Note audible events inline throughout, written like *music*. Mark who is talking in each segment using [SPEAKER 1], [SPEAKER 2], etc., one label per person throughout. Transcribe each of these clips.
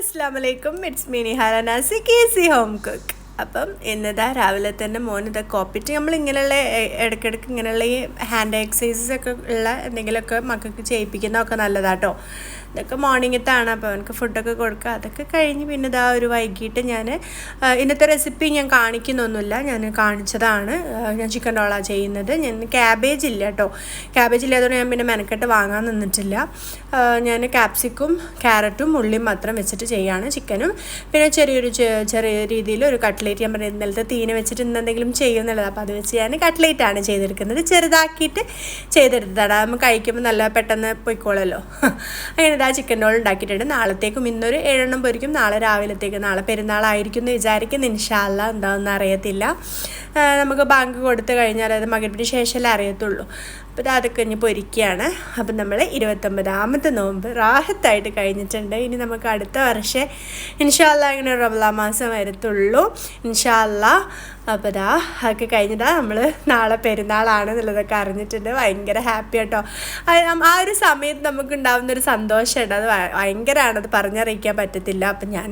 [SPEAKER 1] Aslam it's me निहारा नासिक इसी home cook അപ്പം ഇന്നതാ രാവിലെ തന്നെ മോൻ ഇതാ കോപ്പിറ്റ് നമ്മൾ ഇങ്ങനെയുള്ള ഇടയ്ക്കിടയ്ക്ക് ഇങ്ങനെയുള്ള ഈ ഹാൻഡ് എക്സസൈസസ് ഒക്കെ ഉള്ള എന്തെങ്കിലുമൊക്കെ മക്കൾക്ക് ചെയ്യിപ്പിക്കുന്നതൊക്കെ നല്ലതാട്ടോ. ഇതൊക്കെ മോർണിംഗത്താണ് അപ്പോൾ അവനക്ക് ഫുഡൊക്കെ കൊടുക്കുക അതൊക്കെ കഴിഞ്ഞ് പിന്നെ ഇതാ ഒരു വൈകിട്ട് ഞാൻ ഇന്നത്തെ റെസിപ്പി ഞാൻ കാണിക്കുന്നൊന്നുമില്ല. ഞാൻ കാണിച്ചതാണ്. ഞാൻ ചിക്കൻ ഡോള ചെയ്യുന്നത്. ഞാൻ ക്യാബേജ് ഇല്ല കേട്ടോ. ക്യാബേജ് ഇല്ലാത്തതുകൊണ്ട് ഞാൻ പിന്നെ മെനക്കെട്ട് വാങ്ങാൻ നിന്നിട്ടില്ല. ഞാൻ ക്യാപ്സിക്കും ക്യാരറ്റും ഉള്ളിയും മാത്രം വെച്ചിട്ട് ചെയ്യാണ് ചിക്കനും പിന്നെ ചെറിയൊരു ചെറിയ രീതിയിൽ ഒരു കട്ട്ലേറ്റ് ഞാൻ പറഞ്ഞത്. ഇന്നലത്തെ തീന വെച്ചിട്ട് ഇന്ന് എന്തെങ്കിലും ചെയ്യുന്നുള്ളത് അപ്പോൾ അത് വെച്ച് ഞാൻ കട്ട്ലേറ്റ് ആണ് ചെയ്തെടുക്കുന്നത്. ചെറുതാക്കിയിട്ട് ചെയ്തെടുത്തതാണ്. നമ്മൾ കഴിക്കുമ്പോൾ നല്ല പെട്ടെന്ന് പൊയ്ക്കോളല്ലോ *laughs* അങ്ങനെ ഇതാ ചിക്കൻ റോൾ ഉണ്ടാക്കിയിട്ടുണ്ട്. നാളത്തേക്കും ഇന്നൊരു ഏഴെണ്ണം പൊരിക്കും. നാളെ രാവിലത്തേക്ക് നാളെ പെരുന്നാളായിരിക്കും എന്ന് വിചാരിക്കുന്നു. ഇൻഷാല്ല എന്താണെന്ന് അറിയത്തില്ല. നമുക്ക് ബാങ്ക് കൊടുത്തു കഴിഞ്ഞാൽ അത് മകരപ്പിന് ശേഷമല്ലേ അറിയത്തുള്ളൂ. അപ്പോൾ അതൊക്കെ ഇനി പൊരിക്കുകയാണ്. അപ്പം നമ്മൾ ഇരുപത്തൊമ്പതാമത്തെ നോമ്പ് റാഹത്തായിട്ട് കഴിഞ്ഞിട്ടുണ്ട്. ഇനി നമുക്ക് അടുത്ത വർഷം ഇൻഷാല്ല ഇങ്ങനെ റബ്ലാ മാസം വരത്തുള്ളൂ. ഇൻഷാല്ല അപ്പോൾ ദാ അതൊക്കെ കഴിഞ്ഞിട്ടാ നമ്മൾ നാളെ പെരുന്നാളാണ് എന്നുള്ളതൊക്കെ അറിഞ്ഞിട്ടുണ്ട്. ഭയങ്കര ഹാപ്പി കേട്ടോ ആ ഒരു സമയത്ത് നമുക്ക് ഉണ്ടാകുന്ന ഒരു സന്തോഷമുണ്ട് അത് ഭയങ്കരമാണ് അത് പറഞ്ഞറിയിക്കാൻ പറ്റത്തില്ല. അപ്പം ഞാൻ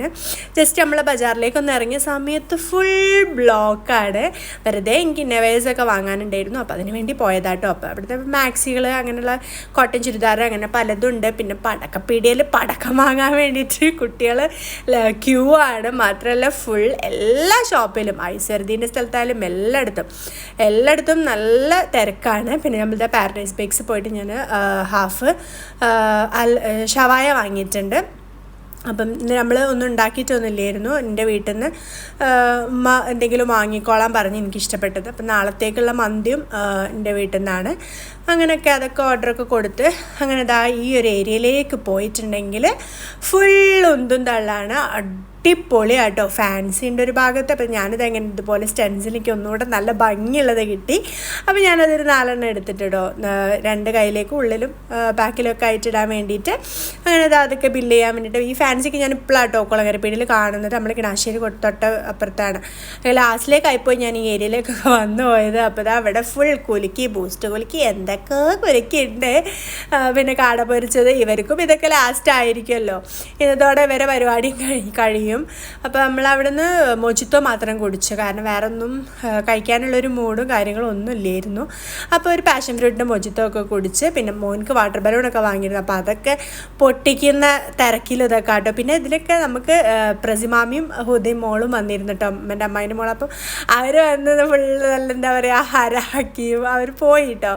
[SPEAKER 1] ജസ്റ്റ് നമ്മൾ ബജാറിലേക്കൊന്ന് ഇറങ്ങിയ സമയത്ത് ഫുൾ ബ്ലോക്കാണ് വെറുതെ എനിക്ക് ഇന്നവേഴ്സൊക്കെ വാങ്ങാനുണ്ടായിരുന്നു. അപ്പോൾ അതിന് വേണ്ടി പോയതാട്ടോ. അപ്പോൾ അവിടുത്തെ മാക്സികൾ അങ്ങനെയുള്ള കോട്ടൺ ചുരിദാർ അങ്ങനെ പലതും ഉണ്ട്. പിന്നെ പടക്കപ്പീടിയയിൽ പടക്കം വാങ്ങാൻ വേണ്ടിയിട്ട് കുട്ടികൾ ക്യൂ ആണ്. മാത്രമല്ല ഫുൾ എല്ലാ ഷോപ്പിലും ഐശ്വര്യത്തിന്റെ സ്ഥലത്തായാലും എല്ലായിടത്തും. എല്ലായിടത്തും നല്ല തിരക്കാണ്. പിന്നെ നമ്മളുടെ പാരഡൈസ് ബേക്സ് പോയിട്ട് ഞാൻ ഹാഫ് ഷവായ വാങ്ങിയിട്ടുണ്ട്. അപ്പം നമ്മൾ ഒന്നും ഉണ്ടാക്കിയിട്ടൊന്നുമില്ലായിരുന്നു. എന്റെ വീട്ടിൽ നിന്ന് എന്തെങ്കിലും വാങ്ങിക്കോളാൻ പറഞ്ഞ് എനിക്ക് ഇഷ്ടപ്പെട്ടത് അപ്പം നാളത്തേക്കുള്ള മന്തിയും എന്റെ വീട്ടിൽ നിന്നാണ് അങ്ങനെയൊക്കെ അതൊക്കെ ഓർഡറൊക്കെ കൊടുത്ത് അങ്ങനെ ഇതാ ഈ ഒരു ഏരിയയിലേക്ക് പോയിട്ടുണ്ടെങ്കിൽ ഫുൾ ഉന്തും തള്ളാണ്. അടിപൊളിയാട്ടോ. ഫാൻസിന്റെ ഒരു ഭാഗത്ത് അപ്പം ഞാനിത് എങ്ങനെ ഇതുപോലെ സ്റ്റെൻസിലേക്ക് ഒന്നുകൂടെ നല്ല ഭംഗിയുള്ളത് കിട്ടി. അപ്പോൾ ഞാനതൊരു നാലെണ്ണം എടുത്തിട്ടിടോ. രണ്ട് കയ്യിലേക്കും ഉള്ളിലും ബാക്കിലൊക്കെ ആയിട്ടിടാൻ വേണ്ടിയിട്ട്. അങ്ങനെ അതൊക്കെ ബില്ല് ചെയ്യാൻ വേണ്ടിയിട്ട്. ഈ ഫാൻസിക്ക് ഞാൻ ഇപ്പോഴാട്ടോ കുളങ്ങരപ്പീടിയിൽ കാണുന്നത്. നമ്മൾ കിണാശ്ശേരി തൊട്ട അപ്പുറത്താണ്. ലാസ്റ്റിലേക്കായിപ്പോയി ഞാൻ ഈ ഏരിയയിലേക്കൊക്കെ വന്നു പോയത്. അപ്പോൾ ഇത് അവിടെ ഫുൾ കുലുക്കി ബൂസ്റ്റ് കുലുക്കി എന്തൊക്കെ കുലുക്കിയുണ്ട് പിന്നെ കാട പൊരിച്ചത് ഇവർക്കും ഇതൊക്കെ ലാസ്റ്റ് ആയിരിക്കുമല്ലോ. ഇതോടെ ഇവരെ പരിപാടിയും കഴി കഴിയും. അപ്പോൾ നമ്മൾ അവിടുന്ന് മൊജിത്തോ മാത്രം കുടിച്ചു. കാരണം വേറെ ഒന്നും കഴിക്കാനുള്ളൊരു മൂഡും കാര്യങ്ങളും ഒന്നും ഇല്ലായിരുന്നു. അപ്പോൾ ഒരു പാഷൻ ഫ്രൂട്ടിന്റെ മൊജിത്തോ ഒക്കെ കുടിച്ച് പിന്നെ മോൻക്ക് വാട്ടർ ബലൂണൊക്കെ വാങ്ങിയിരുന്നു. അപ്പോൾ അതൊക്കെ പൊട്ടിക്കുന്ന തിരക്കിൽ ഇതൊക്കെ കേട്ടോ പിന്നെ ഇതിലൊക്കെ നമുക്ക് പ്രസിമാമിയും ഹുദയും മോളും വന്നിരുന്നു കേട്ടോ എന്റെ അമ്മായിന്റെ മോൾ അപ്പം അവർ വന്നത് ഫുള്ള് നല്ല എന്താ പറയുക ഹരാക്കിയും അവർ പോയി കേട്ടോ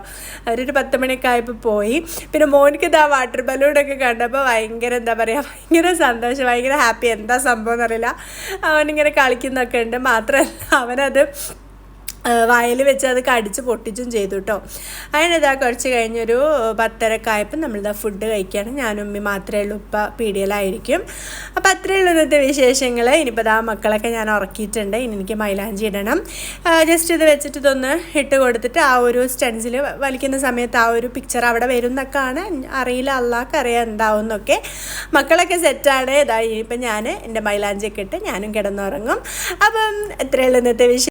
[SPEAKER 1] അവരൊരു പത്ത് മണിയൊക്കെ ആയപ്പോൾ പോയി. പിന്നെ മോനിക്ക് ഇതാ വാട്ടർ ബലൂണൊക്കെ കണ്ടപ്പോൾ ഭയങ്കര എന്താ പറയുക ഭയങ്കര സന്തോഷം ഭയങ്കര ഹാപ്പി എന്താ സംഭവം? എന്നറിയില്ല അവനിങ്ങനെ കളിക്കുന്നൊക്കെ ഉണ്ട്. മാത്രമല്ല അവനത് വയൽ വെച്ച് അത് കടിച്ച് പൊട്ടിച്ചും ചെയ്തു കേട്ടോ അതിനെതാ കുറച്ച് കഴിഞ്ഞൊരു പത്തരക്കായപ്പം നമ്മളിതാ ഫുഡ് കഴിക്കുകയാണ് ഞാനും ഉമ്മി മാത്രമേ ഉള്ളൂ. ഇപ്പം പീടിയലായിരിക്കും അപ്പോൾ അത്രയേ ഉള്ളൂ ഇന്നത്തെ വിശേഷങ്ങൾ ഇനിയിപ്പോൾ ആ മക്കളൊക്കെ ഞാൻ ഉറക്കിയിട്ടുണ്ട്. ഇനി എനിക്ക് മൈലാഞ്ചി ഇടണം. ജസ്റ്റ് ഇത് വെച്ചിട്ട് ഇതൊന്ന് ഇട്ട് കൊടുത്തിട്ട് ആ ഒരു സ്റ്റെൻസിൽ വലിക്കുന്ന സമയത്ത് ആ ഒരു പിക്ചർ അവിടെ വരും എന്നൊക്കെയാണ്. അറിയില്ല അള്ളാഹ്ക്ക് അറിയാം എന്താവും എന്നൊക്കെ. മക്കളൊക്കെ സെറ്റാണ്. ഇതായി ഇപ്പം ഞാൻ എന്റെ മൈലാഞ്ചിയൊക്കെ ഇട്ട് ഞാനും കിടന്നുറങ്ങും. അപ്പം ഇത്രയുള്ള ഇന്നത്തെ വിശേഷം